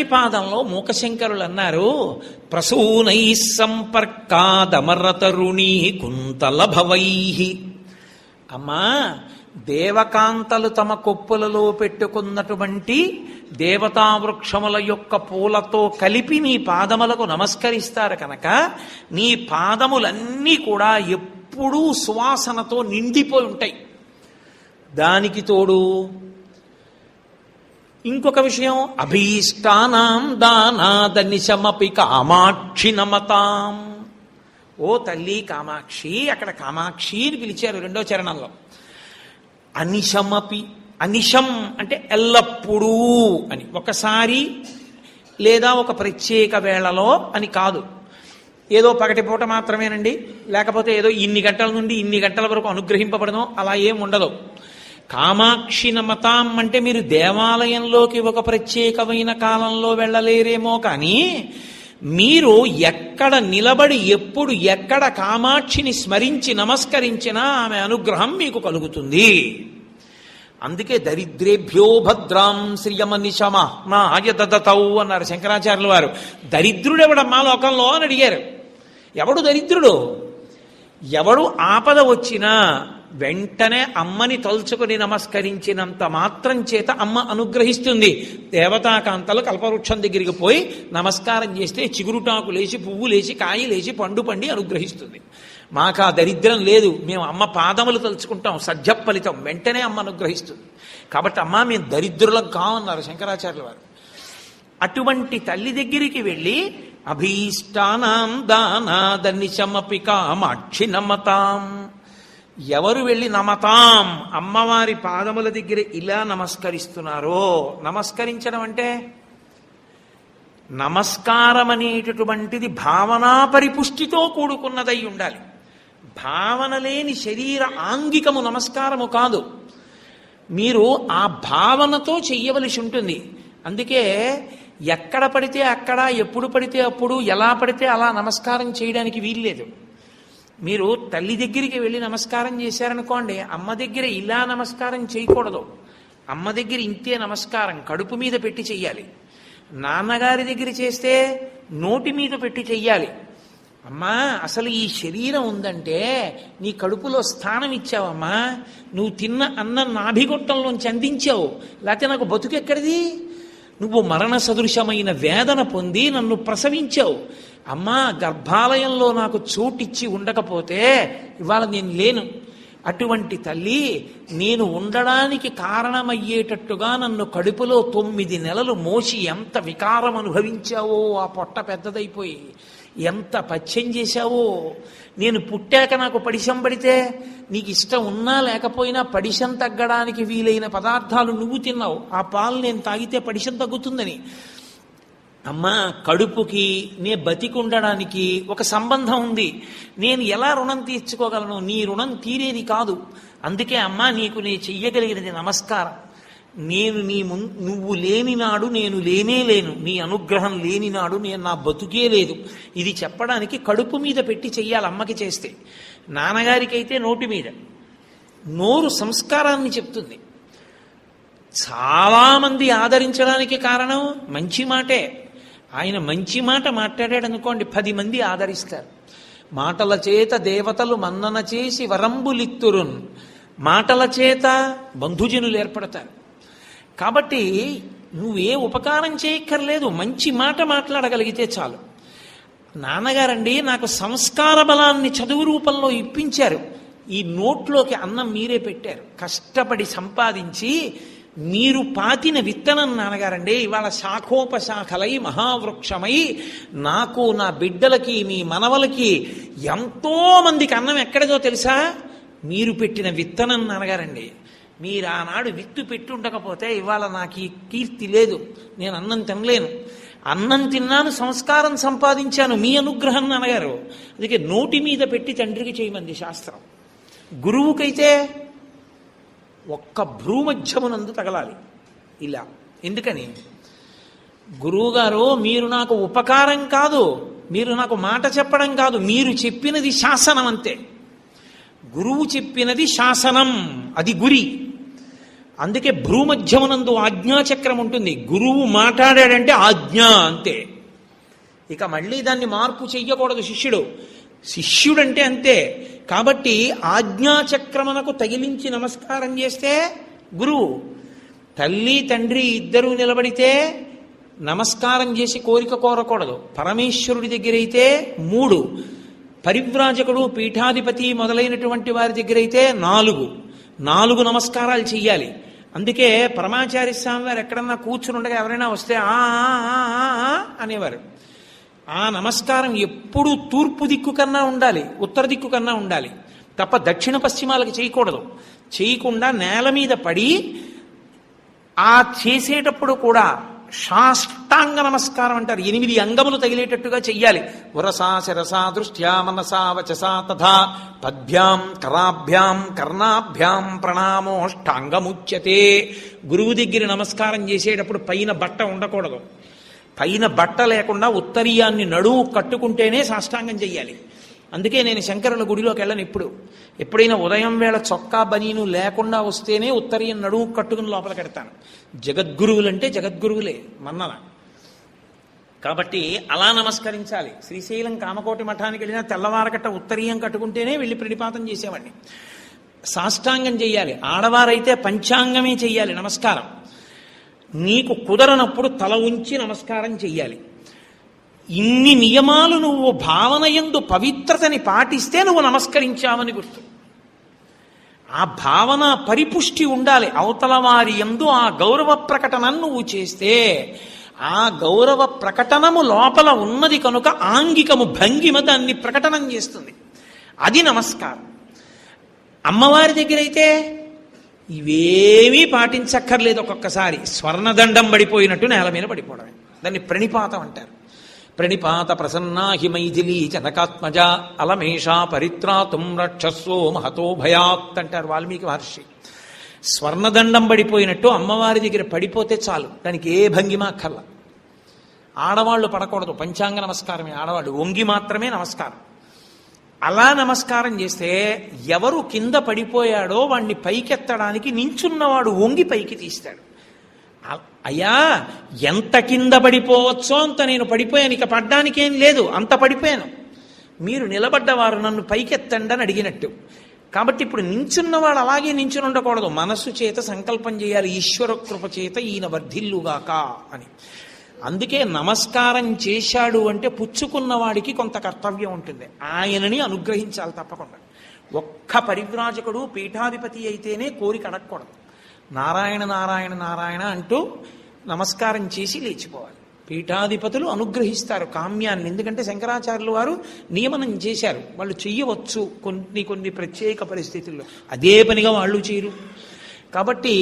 మొదటి పాదంలో మూకశంకరులు అన్నారు ప్రసూనై సంపర్కాదమరతరుణీ కుంతలభవై. అమ్మా దేవకాంతలు తమ కొప్పులలో పెట్టుకున్నటువంటి దేవతా వృక్షముల యొక్క పూలతో కలిపి నీ పాదములకు నమస్కరిస్తారు కనుక నీ పాదములన్నీ కూడా ఎప్పుడూ సువాసనతో నిండిపోయి ఉంటాయి. దానికి తోడు ఇంకొక విషయం అభీష్టానాం దానాదనిశమపి కామాక్షి నమతాం. ఓ తల్లి కామాక్షి అక్కడ కామాక్షి అని పిలిచారు రెండో చరణంలో. అనిశమపి అనిశం అంటే ఎల్లప్పుడూ అని. ఒకసారి లేదా ఒక ప్రత్యేక వేళలో అని కాదు. ఏదో పగటిపూట మాత్రమేనండి లేకపోతే ఏదో ఇన్ని గంటల నుండి ఇన్ని గంటల వరకు అనుగ్రహింపబడను అలా ఏం ఉండదు. కామాక్షి నమతాం అంటే మీరు దేవాలయంలోకి ఒక ప్రత్యేకమైన కాలంలో వెళ్ళలేరేమో కానీ మీరు ఎక్కడ నిలబడి ఎప్పుడు ఎక్కడ కామాక్షిని స్మరించి నమస్కరించినా ఆమె అనుగ్రహం మీకు కలుగుతుంది. అందుకే దరిద్రేభ్యో భద్రాం శ్రియమనిశమ నా ఆయదతౌ అన్నారు శంకరాచార్యుల వారు. దరిద్రుడెవడమ్మా లోకంలో అని అడిగారు. ఎవడు దరిద్రుడు? ఎవడు ఆపద వచ్చినా వెంటనే అమ్మని తలుచుకుని నమస్కరించినంత మాత్రం చేత అమ్మ అనుగ్రహిస్తుంది. దేవతాకాంతలు కల్పవృక్షం దగ్గరికి పోయి నమస్కారం చేస్తే చిగురుటాకు లేచి పువ్వు లేచి కాయి లేచి పండు పండి అనుగ్రహిస్తుంది. మాకు ఆ దరిద్రం లేదు. మేము అమ్మ పాదములు తలుచుకుంటాం. సజ్జ ఫలితం. వెంటనే అమ్మ అనుగ్రహిస్తుంది. కాబట్టి అమ్మ మేము దరిద్రులం కావన్నారు శంకరాచార్యుల వారు. అటువంటి తల్లి దగ్గరికి వెళ్ళి అభీష్టానాం దానాదనిశమపి కామాక్షి నమతాం ఎవరు వెళ్ళి నమతాం? అమ్మవారి పాదముల దగ్గర ఇలా నమస్కరిస్తున్నారో? నమస్కరించడం అంటే నమస్కారం అనేటటువంటిది భావనా పరిపుష్టితో కూడుకున్నదై ఉండాలి. భావన లేని శరీర ఆంగికము నమస్కారము కాదు. మీరు ఆ భావనతో చెయ్యవలసి ఉంటుంది. అందుకే ఎక్కడ పడితే అక్కడ ఎప్పుడు పడితే అప్పుడు ఎలా పడితే అలా నమస్కారం చేయడానికి వీల్లేదు. మీరు తల్లి దగ్గరికి వెళ్ళి నమస్కారం చేశారనుకోండి అమ్మ దగ్గర ఇలా నమస్కారం చేయకూడదు. అమ్మ దగ్గర ఇంతే నమస్కారం కడుపు మీద పెట్టి చెయ్యాలి. నాన్నగారి దగ్గర చేస్తే నోటి మీద పెట్టి చెయ్యాలి. అమ్మా అసలు ఈ శరీరం ఉందంటే నీ కడుపులో స్థానం ఇచ్చావమ్మా. నువ్వు తిన్న అన్నం నాభిగొట్టంలోంచి అందించావు. లేకపోతే నాకు బతుకెక్కడిది నువ్వు మరణ సదృశమైన వేదన పొంది నన్ను ప్రసవించావు. అమ్మా గర్భాలయంలో నాకు చోటిచ్చి ఉండకపోతే ఇవాళ నేను లేను. అటువంటి తల్లి నేను ఉండడానికి కారణమయ్యేటట్టుగా నన్ను కడుపులో తొమ్మిది నెలలు మోసి ఎంత వికారం అనుభవించావో ఆ పొట్ట పెద్దదైపోయి. ఎంత పచ్చం చేశావో? నేను పుట్టాక నాకు పడిశం పడితే నీకు ఇష్టం ఉన్నా లేకపోయినా పడిశం తగ్గడానికి వీలైన పదార్థాలు నువ్వు తిన్నావు. ఆ పాలు నేను తాగితే పడిశం తగ్గుతుందని. అమ్మా కడుపుకి నే బతికుండడానికి ఒక సంబంధం ఉంది. నేను ఎలా రుణం తీర్చుకోగలను? నీ రుణం తీరేది కాదు. అందుకే అమ్మా నీకు నే చెయ్యగలిగినది నమస్కారం. నేను నీ ముం నువ్వు లేని నాడు నేను లేనే లేను. నీ అనుగ్రహం లేని నాడు నేను నా బతుకే లేదు. ఇది చెప్పడానికి కడుపు మీద పెట్టి చెయ్యాలి అమ్మకి చేస్తే. నాన్నగారికైతే నోటి మీద. నోరు సంస్కారాన్ని చెప్తుంది. చాలామంది ఆదరించడానికి కారణం మంచి మాటే. ఆయన మంచి మాట మాట్లాడాడు అనుకోండి పది మంది ఆదరిస్తారు. మాటల చేత దేవతలు మన్నన చేసి వరంబులిత్తురున్. మాటల చేత బంధుజనులు ఏర్పడతారు. కాబట్టి నువ్వే ఉపకారం చేయక్కర్లేదు మంచి మాట మాట్లాడగలిగితే చాలు. నాన్నగారండి నాకు సంస్కార బలాన్ని చదువు రూపంలో ఇప్పించారు. ఈ నోట్లోకి అన్నం మీరే పెట్టారు. కష్టపడి సంపాదించి మీరు పాతిన విత్తనం నాన్నగారండి ఇవాళ శాఖోపశాఖలై మహావృక్షమై నాకు నా బిడ్డలకి మీ మనవలకి ఎంతో మందికి అన్నం ఎక్కడదో తెలుసా? మీరు పెట్టిన విత్తనం నాన్నగారండి. మీరు ఆనాడు విత్తు పెట్టి ఉండకపోతే ఇవాళ నాకు ఈ కీర్తి లేదు. నేను అన్నం తినలేను. అన్నం తిన్నాను సంస్కారం సంపాదించాను మీ అనుగ్రహం అనగారు. అందుకే నోటి మీద పెట్టి తండ్రికి చేయమంది శాస్త్రం. గురువుకైతే ఒక్క భ్రూమధ్యమునందు తగలాలి. ఇలా. ఎందుకని? గురువుగారు మీరు నాకు ఉపకారం కాదు. మీరు నాకు మాట చెప్పడం కాదు. మీరు చెప్పినది శాసనం అంతే గురువు చెప్పినది శాసనం. అది గురి. అందుకే భ్రూమధ్యమనందు ఆజ్ఞాచక్రం ఉంటుంది. గురువు మాట్లాడాడంటే ఆజ్ఞ అంతే. ఇక మళ్ళీ దాన్ని మార్పు చెయ్యకూడదు శిష్యుడు. శిష్యుడంటే అంతే. కాబట్టి ఆజ్ఞాచక్రమునకు తగిలించి నమస్కారం చేస్తే గురువు. తల్లి తండ్రి ఇద్దరూ నిలబడితే నమస్కారం చేసి కోరిక కోరకూడదు. పరమేశ్వరుడి దగ్గర అయితే మూడు. పరివ్రాజకుడు పీఠాధిపతి మొదలైనటువంటి వారి దగ్గర అయితే నాలుగు. నాలుగు నమస్కారాలు చెయ్యాలి. అందుకే పరమాచార్య స్వామి వారు ఎక్కడన్నా కూర్చుని ఉండగా ఎవరైనా వస్తే ఆ ఆ అనేవారు. ఆ నమస్కారం ఎప్పుడూ తూర్పు దిక్కు కన్నా ఉండాలి ఉత్తర దిక్కు కన్నా ఉండాలి. తప్ప దక్షిణ పశ్చిమాలకు చేయకూడదు. చేయకుండా నేల మీద పడి ఆ చేసేటప్పుడు కూడా సాష్టాంగ నమస్కారం అంటారు. ఎనిమిది అంగములు తగిలేటట్టుగా చెయ్యాలి. ఉరసా శిరసా దృష్ట్యా మనసా వచసా తథా. పద్భ్యాం కరాభ్యాం కర్ణాభ్యాం ప్రణామోష్టాంగముచ్యతే. గురువు దగ్గర నమస్కారం చేసేటప్పుడు పైన బట్ట ఉండకూడదు. పైన బట్ట లేకుండా ఉత్తరీయాన్ని నడువు కట్టుకుంటేనే సాష్టాంగం చెయ్యాలి. అందుకే నేను శంకరుల గుడిలోకి వెళ్ళను ఇప్పుడు. ఎప్పుడైనా ఉదయం వేళ చొక్కా బనీను లేకుండా వస్తేనే ఉత్తరీయం నడువు కట్టుకుని లోపల కడతాను. జగద్గురువులంటే జగద్గురువులే మన్నల కాబట్టి అలా నమస్కరించాలి. శ్రీశైలం కామకోటి మఠానికి వెళ్ళినా తెల్లవారకట్ట ఉత్తరీయం కట్టుకుంటేనే వెళ్ళి ప్రణిపాతం చేసేవాడిని. సాష్టాంగం చెయ్యాలి. ఆడవారైతే పంచాంగమే చెయ్యాలి. నమస్కారం. నీకు కుదరనప్పుడు తల ఉంచి నమస్కారం చెయ్యాలి. ఇన్ని నియమాలు నువ్వు భావన ఎందు పవిత్రతని పాటిస్తే నువ్వు నమస్కరించావని గుర్తు. ఆ భావన పరిపుష్టి ఉండాలి. అవతల వారి ఎందు ఆ గౌరవ ప్రకటన నువ్వు చేస్తే ఆ గౌరవ ప్రకటనము లోపల ఉన్నది కనుక ఆంగికము భంగిమ దాన్ని ప్రకటనం చేస్తుంది. అది నమస్కారం. అమ్మవారి దగ్గర అయితే ఇవేమీ పాటించక్కర్లేదు ఒక్కొక్కసారి. స్వర్ణదండం పడిపోయినట్టు నేల మీద పడిపోవడమే. దాన్ని ప్రణిపాతం అంటారు. ప్రణిపాత ప్రసన్నా హి మైథిలీ జనకాత్మజ అలమేషా పరిత్రాతుం రక్షస్వో మహతో భయాత్ అంటారు వాల్మీకి మహర్షి. స్వర్ణదండం పడిపోయినట్టు అమ్మవారి దగ్గర పడిపోతే చాలు దానికి ఏ భంగిమ కల్ల ఆడవాళ్ళు పడకూడదు పంచాంగ నమస్కారమే ఆడవాళ్ళు వంగి మాత్రమే నమస్కారం. అలా నమస్కారం చేస్తే ఎవరు కింద పడిపోయాడో వాణ్ణి పైకెత్తడానికి నించున్నవాడు వంగి పైకి తీస్తాడు. అయ్యా ఎంత కింద పడిపోవచ్చో అంత నేను పడిపోయాను. ఇక పడ్డానికేం లేదు అంత పడిపోయాను. మీరు నిలబడ్డవారు నన్ను పైకెత్తండి అని అడిగినట్టు. కాబట్టి ఇప్పుడు నించున్నవాడు అలాగే నించుని ఉండకూడదు. మనస్సు చేత సంకల్పం చేయాలి. ఈశ్వర కృప చేత ఈయన వర్ధిల్లుగాక అని. అందుకే నమస్కారం చేశాడు అంటే పుచ్చుకున్నవాడికి కొంత కర్తవ్యం ఉంటుంది. ఆయనని అనుగ్రహించాలి తప్పకుండా. ఒక్క పరివ్రాజకుడు పీఠాధిపతి అయితేనే కోరిక అడగకూడదు. నారాయణ నారాయణ నారాయణ అంటూ నమస్కారం చేసి లేచిపోవాలి. పీఠాధిపతులు అనుగ్రహిస్తారు కామ్యాన్ని. ఎందుకంటే శంకరాచార్యులు వారు నియమనం చేశారు. వాళ్ళు చెయ్యవచ్చు కొన్ని కొన్ని ప్రత్యేక పరిస్థితుల్లో. అదే పనిగా వాళ్ళు చేయరు. కాబట్టి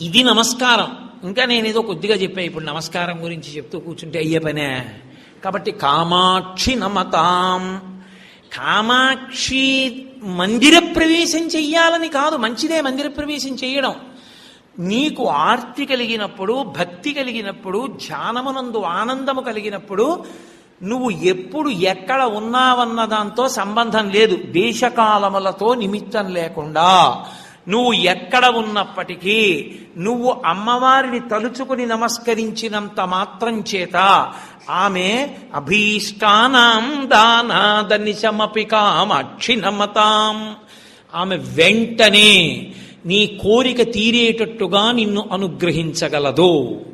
ఇది నమస్కారం. ఇంకా నేను ఏదో కొద్దిగా చెప్పా. ఇప్పుడు నమస్కారం గురించి చెప్తూ కూర్చుంటే అయ్యే పనే. కాబట్టి కామాక్షి నమతాం. కామాక్షి మందిర ప్రవేశం చెయ్యాలని కాదు మంచిదే మందిర ప్రవేశం చేయడం నీకు ఆర్తి కలిగినప్పుడు భక్తి కలిగినప్పుడు ధ్యానమునందు ఆనందము కలిగినప్పుడు నువ్వు ఎప్పుడు ఎక్కడ ఉన్నావన్న దాంతో సంబంధం లేదు. దేశకాలములతో నిమిత్తం లేకుండా. నువ్వు ఎక్కడ ఉన్నప్పటికీ నువ్వు అమ్మవారిని తలుచుకుని నమస్కరించినంత మాత్రం చేత ఆమె అభీష్టానాం దానాదనిశమపి కామాక్షి ఆమె వెంటనే నీ కోరిక తీరేటట్టుగా నిన్ను అనుగ్రహించగలదు.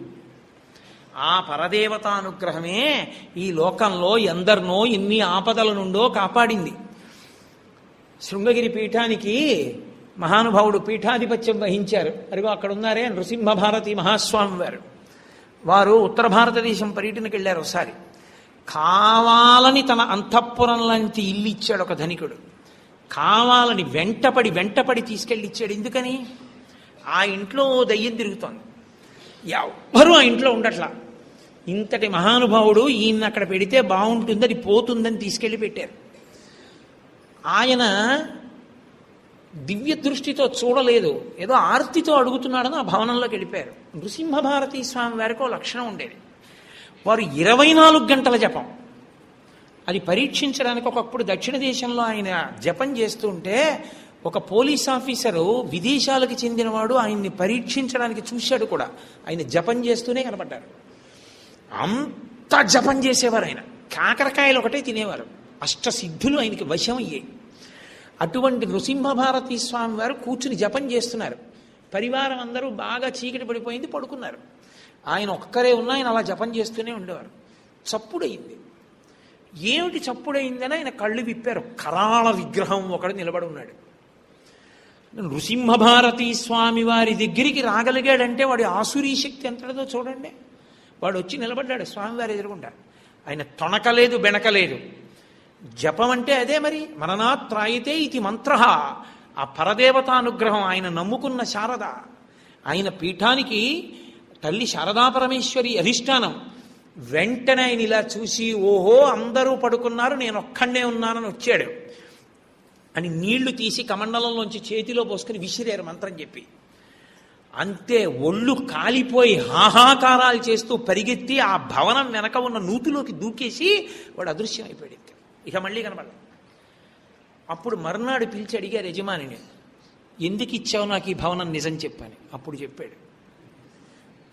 ఆ పరదేవత అనుగ్రహమే ఈ లోకంలో ఎందరినో ఇన్ని ఆపదల నుండో కాపాడింది. శృంగగిరి పీఠానికి మహానుభావుడు పీఠాధిపత్యం వహించారు. అదిగో అక్కడ ఉన్నారే నృసింహ భారతి మహాస్వామి వారు వారు ఉత్తర భారతదేశం పర్యటనకు వెళ్ళారు ఒకసారి. కావాలని తన అంతఃపురం లాంటి ఇల్లు ఇచ్చాడు ఒక ధనికుడు. కావాలని వెంటపడి వెంటపడి తీసుకెళ్ళి ఇచ్చాడు. ఎందుకని? ఆ ఇంట్లో దయ్యం తిరుగుతోంది. ఎవ్వరూ ఆ ఇంట్లో ఉండట్లా. ఇంతటి మహానుభావుడు ఈయన అక్కడ పెడితే బాగుంటుందని పోతుందని తీసుకెళ్ళి పెట్టారు. ఆయన దివ్య దృష్టితో చూడలేదు. ఏదో ఆర్తితో అడుగుతున్నాడని ఆ భవనంలోకి వెళ్ళిపోయారు. నృసింహ భారతీ స్వామి వారికి ఒక లక్షణం ఉండేది. వారు ఇరవై నాలుగు గంటల జపం. అది పరీక్షించడానికి ఒకప్పుడు దక్షిణ దేశంలో ఆయన జపం చేస్తుంటే ఒక పోలీస్ ఆఫీసరు విదేశాలకు చెందినవాడు ఆయన్ని పరీక్షించడానికి చూశాడు కూడా. ఆయన జపం చేస్తూనే కనపడ్డారు. అంత జపం చేసేవారు ఆయన. కాకరకాయలు ఒకటే తినేవారు. అష్టసిద్ధులు ఆయనకి వశం అయ్యాయి అటువంటి నృసింహభారతి స్వామి వారు కూర్చుని జపం చేస్తున్నారు. పరివారం అందరూ బాగా చీకటి పడిపోయింది పడుకున్నారు. ఆయన ఒక్కరే ఉన్న ఆయన అలా జపం చేస్తూనే ఉండేవారు. చప్పుడైంది ఏమిటి చప్పుడైందని ఆయన కళ్ళు విప్పారు. కరాళ విగ్రహం ఒకడు నిలబడి ఉన్నాడు. నృసింహభారతి స్వామి వారి దగ్గరికి రాగలిగాడంటే వాడి ఆసురీ శక్తి ఎంతటిదో చూడండి. వాడు వచ్చి నిలబడ్డాడు. స్వామివారి ఎదురుకుండా ఆయన తొణకలేదు బెనకలేదు. జపం అంటే అదే మరి. మననాత్రాయితే ఇది మంత్ర. ఆ పరదేవతానుగ్రహం ఆయన నమ్ముకున్న శారద. ఆయన పీఠానికి తల్లి శారదా పరమేశ్వరి అధిష్టానం. వెంటనే ఆయన ఇలా చూసి ఓహో అందరూ పడుకున్నారు నేను ఒక్కడే ఉన్నానని వచ్చాడు. అని నీళ్ళు తీసి కమండలంలోంచి చేతిలో పోసుకుని విసిరారు మంత్రం చెప్పి. అంతే ఒళ్ళు కాలిపోయి హాహాకారాలు చేస్తూ పరిగెత్తి ఆ భవనం వెనక ఉన్న నూతిలోకి దూకేసి వాడు అదృశ్యం అయిపోయాడు ఇక మళ్ళీ కనబడలేదు అప్పుడు మర్నాడు పిలిచి అడిగారు యజమానిని ఎందుకు ఇచ్చావు నాకు ఈ భవనం? నిజం చెప్పాను. అప్పుడు చెప్పాడు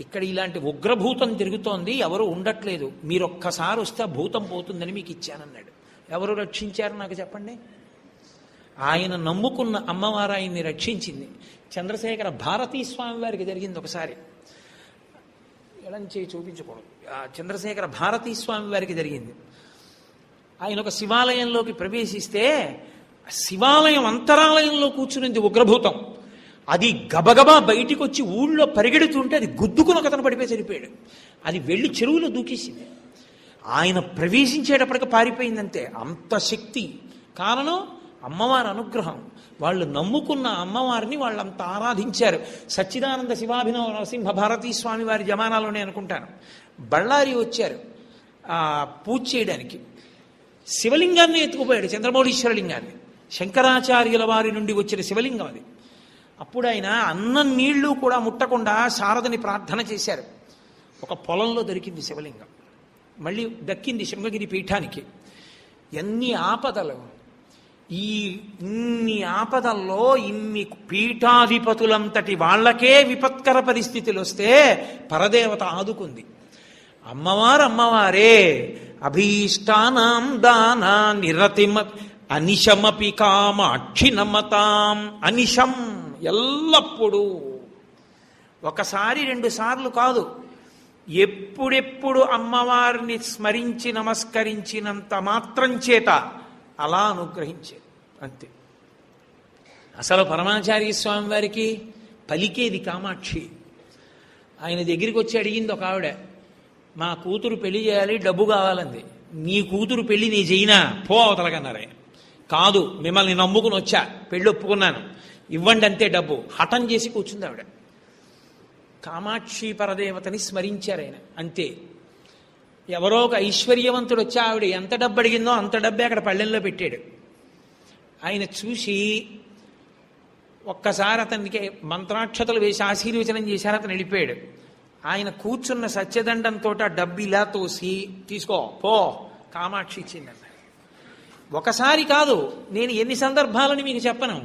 ఇక్కడ ఇలాంటి ఉగ్రభూతం తిరుగుతోంది ఎవరు ఉండట్లేదు. మీరు ఒక్కసారి వస్తే భూతం పోతుందని మీకు ఇచ్చానన్నాడు. ఎవరు రక్షించారు నాకు చెప్పండి. ఆయన నమ్ముకున్న అమ్మవారు ఆయన్ని రక్షించింది. చంద్రశేఖర భారతీ స్వామి వారికి జరిగింది ఒకసారి. ఎడం చేయి చూపించకూడదు. చంద్రశేఖర భారతీ స్వామి వారికి జరిగింది. ఆయన ఒక శివాలయంలోకి ప్రవేశిస్తే శివాలయం అంతరాలయంలో కూర్చునింది ఉగ్రభూతం. అది గబగబా బయటికి వచ్చి ఊళ్ళో పరిగెడుతుంటే అది గుద్దుకుని ఒకతను పడిపోయి చనిపోయాడు. అది వెళ్ళి చెరువులో దూకేసింది. ఆయన ప్రవేశించేటప్పటికి పారిపోయిందంతే అంత శక్తి. కారణం అమ్మవారి అనుగ్రహం. వాళ్ళు నమ్ముకున్న అమ్మవారిని వాళ్ళంత ఆరాధించారు. సచ్చిదానంద శివాభినవ నరసింహ భారతీ స్వామి వారి జమానాలోనే అనుకుంటాను. బళ్ళారి వచ్చారు పూజ చేయడానికి. శివలింగాన్ని ఎత్తుకుపోయాడు చంద్రమౌళీశ్వర లింగాన్ని. శంకరాచార్యుల వారి నుండి వచ్చిన శివలింగం అది. అప్పుడు ఆయన అన్నం నీళ్ళు కూడా ముట్టకుండా శారదని ప్రార్థన చేశారు. ఒక పొలంలో దొరికింది శివలింగం. మళ్ళీ దక్కింది శృంగగిరి పీఠానికి. ఎన్ని ఆపదలు. ఈ ఇన్ని ఆపదల్లో ఇన్ని పీఠాధిపతులంతటి వాళ్ళకే విపత్కర పరిస్థితులు వస్తే పరదేవత ఆదుకుంది. అమ్మవారు అమ్మవారే అభీష్టానాం దానా నిరతిమ అనిశమపి కామాక్షి నమతాం అనిశం ఎల్లప్పుడూ. ఒకసారి రెండు సార్లు కాదు. ఎప్పుడెప్పుడు అమ్మవారిని స్మరించి నమస్కరించినంత మాత్రం చేత అలా అనుగ్రహించేది అంతే. అసలు పరమాచార్య స్వామి వారికి పలికేది కామాక్షి. ఆయన దగ్గరికి వచ్చి అడిగింది ఒక ఆవిడ మా కూతురు పెళ్ళి చేయాలి డబ్బు కావాలంది. నీ కూతురు పెళ్ళి నీ చేయినా పో అవతలకన్నారు ఆయన కాదు మిమ్మల్ని నమ్ముకుని వచ్చా. పెళ్ళి ఒప్పుకున్నాను. ఇవ్వండి అంతే డబ్బు. హఠం చేసి కూర్చుంది ఆవిడ. కామాక్షి పరదేవతని స్మరించారు ఆయన. అంతే. ఎవరో ఒక ఐశ్వర్యవంతుడు వచ్చి ఆవిడ ఎంత డబ్బు అడిగిందో అంత డబ్బే అక్కడ పళ్ళెంలో పెట్టాడు. ఆయన చూసి ఒక్కసారి అతనికి మంత్రాక్షతలు వేసి ఆశీర్వచనం చేశారు అతను వెళ్ళిపోయాడు. ఆయన కూర్చున్న సత్యదండంతో ఆ డబ్బు ఇలా తోసి తీసుకో పో కామాక్షి ఇచ్చిందని ఒకసారి కాదు నేను ఎన్ని సందర్భాలని మీకు చెప్పను.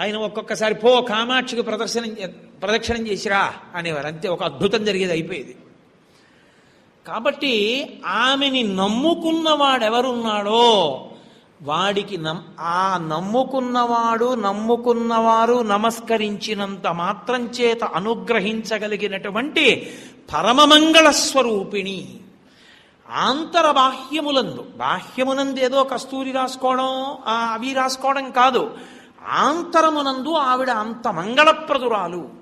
ఆయన ఒక్కొక్కసారి పో కామాక్షికి ప్రదర్శనం ప్రదక్షిణం చేసిరా అనేవారు. అంతే ఒక అద్భుతం జరిగేది అయిపోయేది. కాబట్టి ఆమెని నమ్ముకున్నవాడెవరున్నాడో వాడికి నమ్ ఆ నమ్ముకున్నవాడు నమ్ముకున్నవారు నమస్కరించినంత మాత్రం చేత అనుగ్రహించగలిగినటువంటి పరమమంగళ స్వరూపిణి ఆంతర బాహ్యములందు బాహ్యమునందు ఏదో కస్తూరి రాసుకోవడం అవి రాసుకోవడం కాదు. ఆంతరమునందు ఆవిడ అంత మంగళప్రదురాలు.